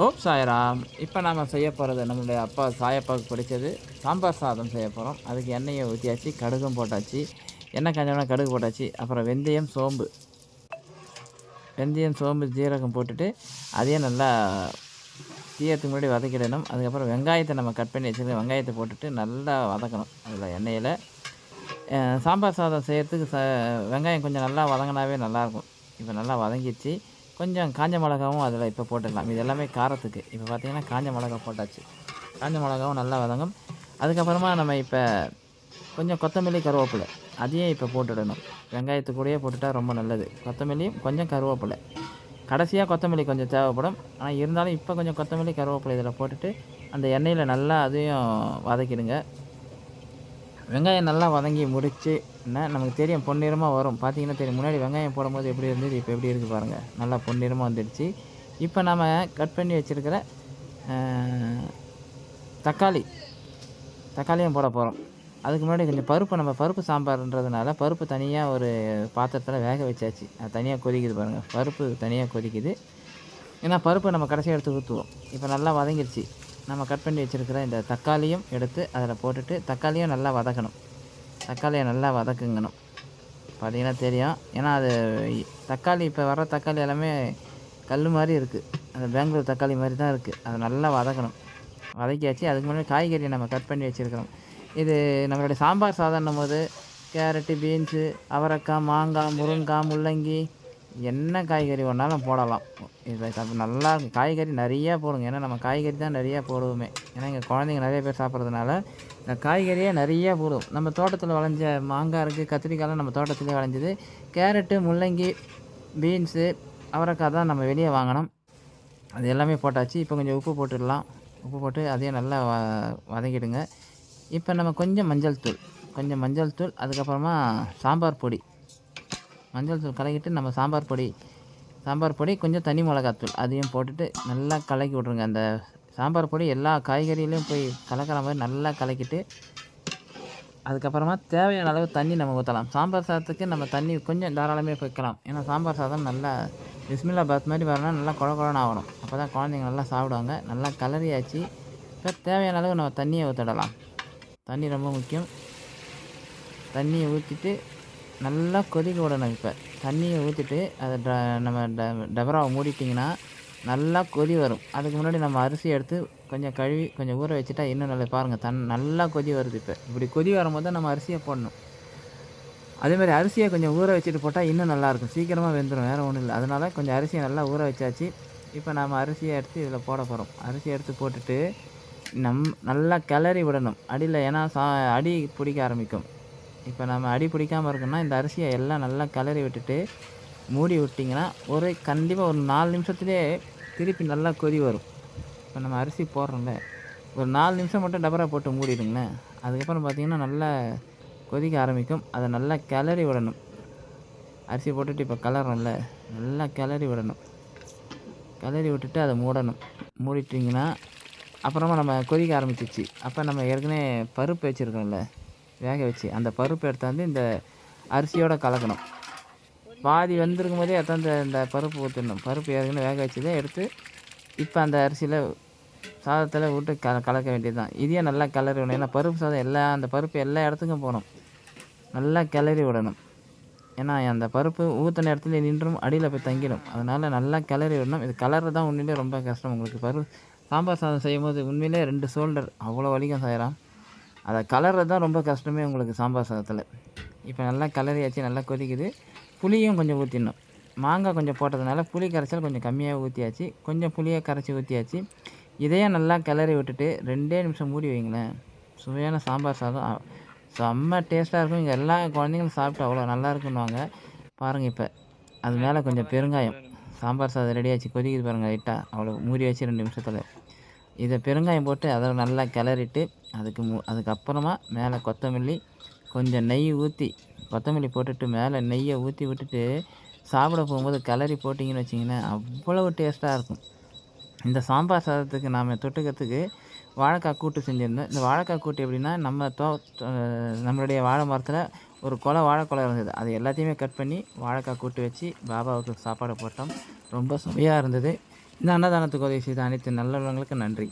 ஓப் சாயராம். இப்போ நாம் செய்ய போகிறது நம்மளுடைய அப்பா சாயப்பாவுக்கு பிடிச்சது. சாம்பார் சாதம் செய்ய போகிறோம் அதுக்கு எண்ணெயை ஊற்றியாச்சு கடுகும் போட்டாச்சு. எண்ணெய் கஞ்சோம்னா கடுகு போட்டாச்சு. அப்புறம் வெந்தயம் சோம்பு. வெந்தயம் சோம்பு ஜீரகம் போட்டுட்டு அதையும் நல்லா தீயத்துக்கு முன்னாடி வதக்கிடணும். அதுக்கப்புறம் வெங்காயத்தை நம்ம கட் பண்ணி வச்சுருக்க வெங்காயத்தை போட்டுட்டு நல்லா வதக்கணும் அதில் எண்ணெயில். சாம்பார் சாதம் செய்கிறதுக்கு ச வெங்காயம் கொஞ்சம் நல்லா வதங்கினாவே நல்லாயிருக்கும். இப்போ நல்லா வதங்கிடுச்சு. கொஞ்சம் காஞ்ச மிளகாவும் அதில் இப்போ போட்டுடலாம். இது எல்லாமே காரத்துக்கு. இப்போ பார்த்தீங்கன்னா காஞ்ச மிளகா போட்டாச்சு. காஞ்ச மிளகாவும் நல்லா வதங்கும். அதுக்கப்புறமா நம்ம இப்போ கொஞ்சம் கொத்தமல்லி கருவேப்பிலை. அதையும் இப்போ போட்டுடணும். வெங்காயத்து கூடயே போட்டுட்டா ரொம்ப நல்லது. கொத்தமல்லியும் கொஞ்சம் கருவேப்பிலை. கடைசியாக கொத்தமல்லி கொஞ்சம் தேவைப்படும். ஆனால் இருந்தாலும் இப்போ கொஞ்சம் கொத்தமல்லி கருவேப்பிலை இதில் போட்டுட்டு அந்த எண்ணெயில் நல்லா அதையும் வதக்கிடுங்க. வெங்காயம் நல்லா வதங்கி முடிச்சு என்ன நமக்கு தெரியும் பொன்னிறமாக வரும். பார்த்தீங்கன்னா தெரியும். முன்னாடி வெங்காயம் போடும்போது எப்படி இருந்தது இப்போ எப்படி இருக்குது பாருங்கள் நல்லா பொன்னிறமாக வந்துடுச்சு. இப்போ நம்ம கட் பண்ணி வச்சுருக்கிற தக்காளி தக்காளியும் போட போகிறோம் அதுக்கு முன்னாடி கொஞ்சம் பருப்பு நம்ம பருப்பு சாம்பார்ன்றதுனால பருப்பு தனியாக ஒரு பாத்திரத்தில் வேக வச்சாச்சு. அது தனியாக கொதிக்குது பாருங்கள் பருப்பு தனியாக கொதிக்குது. ஏன்னா பருப்பு நம்ம கடைசியாக எடுத்து ஊற்றுவோம் இப்போ நல்லா வதங்கிடுச்சு நம்ம கட் பண்ணி வச்சுருக்கிற இந்த தக்காளியும் எடுத்து அதில் போட்டுட்டு தக்காளியும் நல்லா வதக்கணும். தக்காளியை நல்லா வதக்குங்கணும். பார்த்திங்கன்னா தெரியும். ஏன்னா அது தக்காளி இப்போ வர தக்காளி எல்லாமே கல் மாதிரி இருக்குது அந்த பெங்களூர் தக்காளி மாதிரி தான் இருக்குது அதை நல்லா வதக்கணும். வதக்கியாச்சு. அதுக்கு முன்னாடி காய்கறியை நம்ம கட் பண்ணி வச்சுருக்கிறோம். இது நம்மளுடைய சாம்பார் சாதம்னும் போது கேரட்டு பீன்ஸு அவரைக்காய் மாங்காய் முருங்காய் முள்ளங்கி என்ன காய்கறி வேணாலும் போடலாம். இது நல்லா இருக்கும் காய்கறி நிறையா போடுங்க. ஏன்னா நம்ம காய்கறி தான் நிறையா போடுவோமே. ஏன்னா இங்கே குழந்தைங்க நிறைய பேர் சாப்பிட்றதுனால இந்த காய்கறியே நிறையா போடுவோம் நம்ம தோட்டத்தில் விளைஞ்ச மாங்காய் இருக்குது கத்திரிக்காய்லாம் நம்ம தோட்டத்திலே விளைஞ்சது கேரட்டு முள்ளங்கி பீன்ஸு அவரைக்காய் தான் நம்ம வெளியே வாங்கினோம் அது எல்லாமே போட்டாச்சு. இப்போ கொஞ்சம் உப்பு போட்டுடலாம். உப்பு போட்டு அதையும் நல்லா வ வதக்கிடுங்க. இப்போ நம்ம கொஞ்சம் மஞ்சள் தூள் கொஞ்சம் மஞ்சள் தூள் அதுக்கப்புறமா சாம்பார் பொடி. மஞ்சள் தூள் கலக்கிட்டு நம்ம சாம்பார் பொடி சாம்பார் பொடி கொஞ்சம் தனி மிளகாத்தூள் அதையும் போட்டுட்டு நல்லா கலக்கி விட்ருங்க அந்த சாம்பார் பொடி எல்லா காய்கறியிலையும் போய் கலக்கிற மாதிரி நல்லா கலக்கிட்டு அதுக்கப்புறமா தேவையான அளவு தண்ணி நம்ம ஊற்றலாம் சாம்பார் சாதத்துக்கு நம்ம தண்ணி கொஞ்சம் தாராளமே வைக்கலாம் ஏன்னா சாம்பார் சாதம் நல்லா பிஸ்மில்லா பாத் மாதிரி வரணும் நல்லா குழ குழன்னு ஆகணும். அப்போ தான் குழந்தைங்க நல்லா சாப்பிடுவாங்க. நல்லா கலரியாச்சு இப்போ தேவையான அளவு நம்ம தண்ணியை ஊற்றிடலாம் தண்ணி ரொம்ப முக்கியம். தண்ணியை ஊற்றிட்டு நல்லா கொதிக்க விடணும் இப்போ. தண்ணியை ஊற்றிட்டு அதை ட நம்ம ட டபராவை மூடிட்டிங்கன்னா நல்லா கொதி வரும். அதுக்கு முன்னாடி நம்ம அரிசி எடுத்து கொஞ்சம் கழுவி கொஞ்சம் ஊற வச்சுட்டா இன்னும் நல்லா பாருங்கள் தன் நல்லா கொதி வருது இப்போ. இப்படி கொதி வரும்போது தான் நம்ம அரிசியை போடணும். அதேமாதிரி அரிசியை கொஞ்சம் ஊற வச்சுட்டு போட்டால் இன்னும் நல்லாயிருக்கும் சீக்கிரமாக வெந்துடும் வேறு ஒன்றும் இல்லை. அதனால் கொஞ்சம் அரிசியை நல்லா ஊற வச்சாச்சு. இப்போ நாம் அரிசியை எடுத்து இதில் போட போகிறோம் அரிசியை எடுத்து போட்டுட்டு நம் நல்லா கிளறி விடணும். அடியில் ஏன்னா சா அடி பிடிக்க ஆரம்பிக்கும். இப்போ நம்ம அடி பிடிக்காமல் இருக்கணும்னா இந்த அரிசியை எல்லாம் நல்லா கிளறி விட்டுட்டு மூடி விட்டிங்கன்னா ஒரு கண்டிப்பாக ஒரு நாலு நிமிஷத்துலேயே திருப்பி நல்லா கொதி வரும். இப்போ நம்ம அரிசி போடுறோம்ல ஒரு நாலு நிமிஷம் மட்டும் டபரா போட்டு மூடிடுங்களேன். அதுக்கப்புறம் பார்த்திங்கன்னா நல்லா கொதிக்க ஆரம்பிக்கும். அதை நல்லா கிளறி விடணும். அரிசி போட்டுட்டு இப்போ கிளறோம்ல நல்லா கிளறி விடணும். கிளறி விட்டுட்டு அதை மூடணும். மூடிட்டிங்கன்னா அப்புறமா நம்ம கொதிக்க ஆரம்பிச்சிச்சு அப்போ நம்ம ஏற்கனவே பருப்பு வச்சுருக்கோம்ல வேக வச்சு அந்த பருப்பு எடுத்தாந்து இந்த அரிசியோட கலக்கணும். பாதி வெந்திருக்கும் போதே எடுத்தாந்து இந்த பருப்பு ஊற்றிடணும் பருப்பு ஏற்கனவே வேக வச்சதே எடுத்து இப்போ அந்த அரிசியில் சாதத்தில் விட்டு க கலக்க வேண்டியது தான் இதையே நல்லா கிளறி விடணும். ஏன்னா பருப்பு சாதம் எல்லா அந்த பருப்பு எல்லா இடத்துக்கும் போகணும். நல்லா கிளறி விடணும். ஏன்னா அந்த பருப்பு ஊற்றின இடத்துல நின்றும் அடியில் போய் தங்கிடும் அதனால் நல்லா கிளறி விடணும். இது கலர் தான் உண்மையிலே ரொம்ப கஷ்டம். உங்களுக்கு பருப்பு சாம்பார் சாதம் செய்யும் போது உண்மையிலே ரெண்டு சோல்டர் அவ்வளோ வலிக்கும் செய்கிறான் அதை கலர்றது தான் ரொம்ப கஷ்டமே உங்களுக்கு சாம்பார் சாதத்தில். இப்போ நல்லா கலரியாச்சு நல்லா கொதிக்குது. புளியும் கொஞ்சம் ஊற்றிடணும் மாங்காய் கொஞ்சம் போட்டதுனால புளி கரைச்சல் கொஞ்சம் கம்மியாக ஊற்றியாச்சு கொஞ்சம் புளியை கரைச்சி ஊற்றியாச்சு இதையும் நல்லா கிளறி விட்டுட்டு ரெண்டே நிமிஷம் மூடி வைங்களேன். சுவையான சாம்பார் சாதம். செம்ம டேஸ்ட்டாக இருக்கும். இங்கே எல்லா குழந்தைங்களும் சாப்பிட்டு அவ்வளோ நல்லா இருக்குன்னுவாங்க. பாருங்கள் இப்போ. அது மேலே கொஞ்சம் பெருங்காயம். சாம்பார் சாதம் ரெடியாச்சு கொதிக்குது பாருங்கள் லைட்டாக அவ்வளோ மூடி வச்சு ரெண்டு நிமிஷத்தில். இதை பெருங்காயம் போட்டு அதை நல்லா கிளறிட்டு அதுக்கு மு அதுக்கப்புறமா மேலே கொத்தமல்லி கொஞ்சம் நெய் ஊற்றி கொத்தமல்லி போட்டுட்டு மேலே நெய்யை ஊற்றி விட்டுட்டு சாப்பிட போகும்போது கிளறி போட்டிங்கன்னு வச்சிங்கன்னா அவ்வளவு டேஸ்ட்டாக இருக்கும். இந்த சாம்பார் சாதத்துக்கு நாம் தொட்டுக்கிறதுக்கு வாழைக்காய் கூட்டு செஞ்சுருந்தோம். இந்த வாழைக்காய் கூட்டு எப்படின்னா நம்ம தோ நம்மளுடைய வாழை மரத்தில் ஒரு கொலை வாழைக்கொலை இருந்தது. அது எல்லாத்தையுமே கட் பண்ணி வாழைக்காய் கூட்டு வச்சு பாபாவுக்கு சாப்பாடு போட்டோம். ரொம்ப சுவையாக இருந்தது. இந்த அன்னதானத்துக்கு உதவி செய்த அனைத்து நல்லவங்களுக்கு நன்றி.